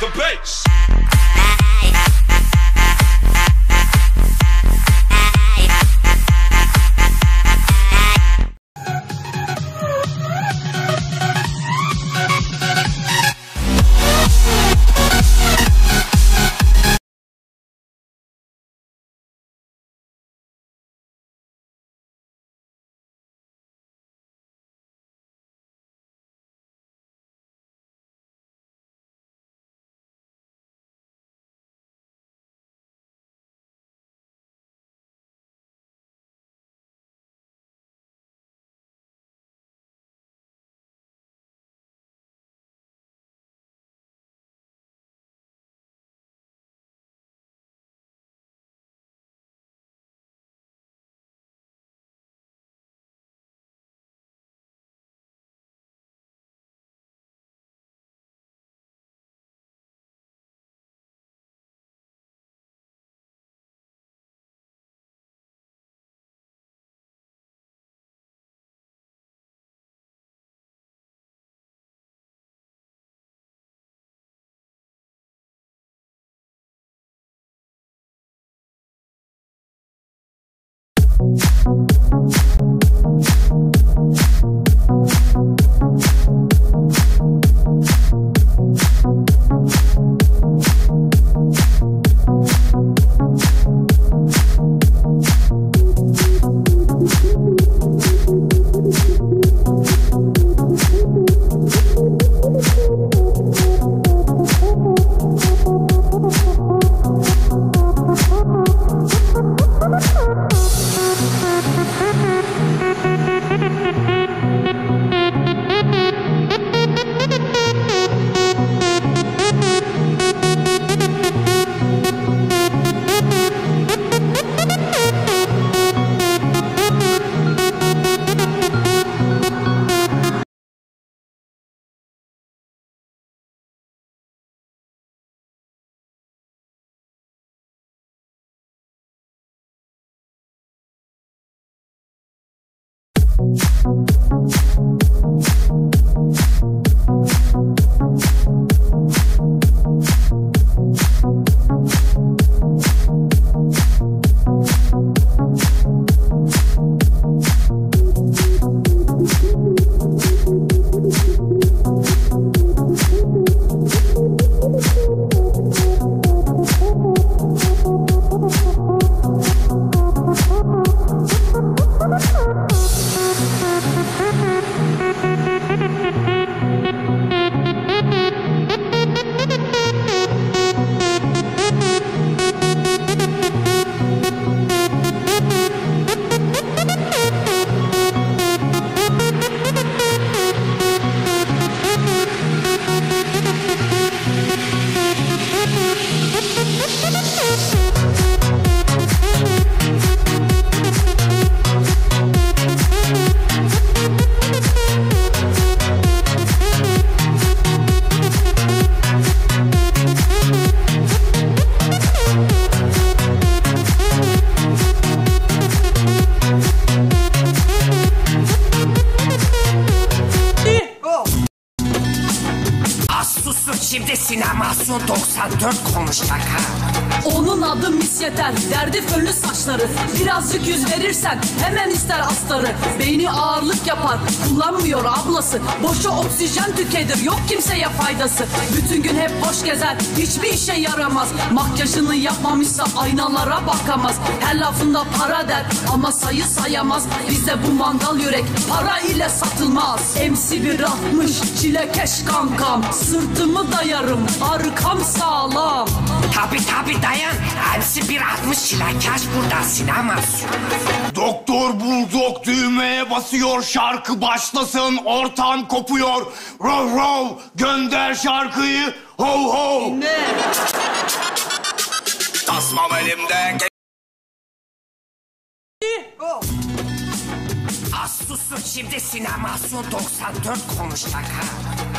the bass. Thank you. Şimdi sinemasyon 94 konuşacak ha. Onun adı misyeter, derdi fönlü saçları. Birazcık yüz verirsen hemen ister astarı. Beyni ağırlık yapar, kullanmıyor ablası. Boşa oksijen tüketir, yok kimseye faydası. Bütün gün hep boş gezer, hiçbir işe yaramaz. Makyajını yapmamışsa aynalara bakamaz. Her lafında para der ama sayı sayamaz. Bize bu mangal yürek para ile satılmaz. MC bir atmış, çilekeş kankam. Sırtımı dayarım, arkam sağlam Tabi tabi dayan. Hepsi bir 60 çilekaş burada sinemasyon. Doktor Buldog düğmeye basıyor şarkı başlasın ortam kopuyor. Rov rov gönder şarkıyı ho ho. Tasmam elimde Az susun şimdi sinemasyon 94 konuşacak ha.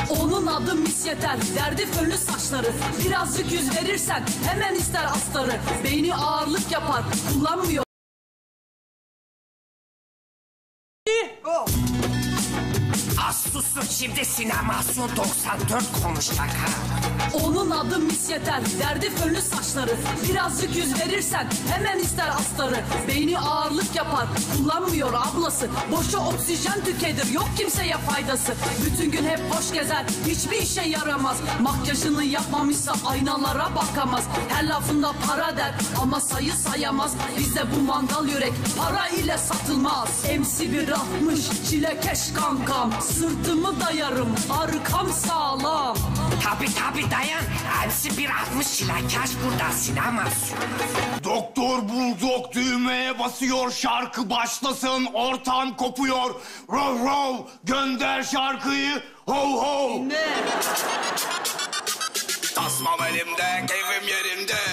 Onun adı misyeter, derdi fönlü saçları. Birazcık yüz verirsen hemen ister astarı. Beyni ağırlık yapar, kullanmıyor Az susun Şimdi sinemasyon 94 konuşacak ha. Onun adı mis yeter Derdi fönlü saçları. Birazcık yüz verirsen Hemen ister astarı. Beyni ağırlık yapar Kullanmıyor ablası. Boşa oksijen tüketir Yok kimseye faydası. Bütün gün hep boş gezer Hiçbir işe yaramaz. Makyajını yapmamışsa aynalara bakamaz. Her lafında para der Ama sayı sayamaz. Bizde bu mangal yürek Para ile satılmaz. MC bir atmış Çilekeş kankam Sırtımı dayarım Arkam sağlam Tabi tabi dayan. MC 160 çilekeş burada sinemasyon. Doktor bulduk düğmeye basıyor şarkı başlasın ortam kopuyor. Rov rov gönder şarkıyı ho ho. Ne? Tasmam elimde keyfim yerimde.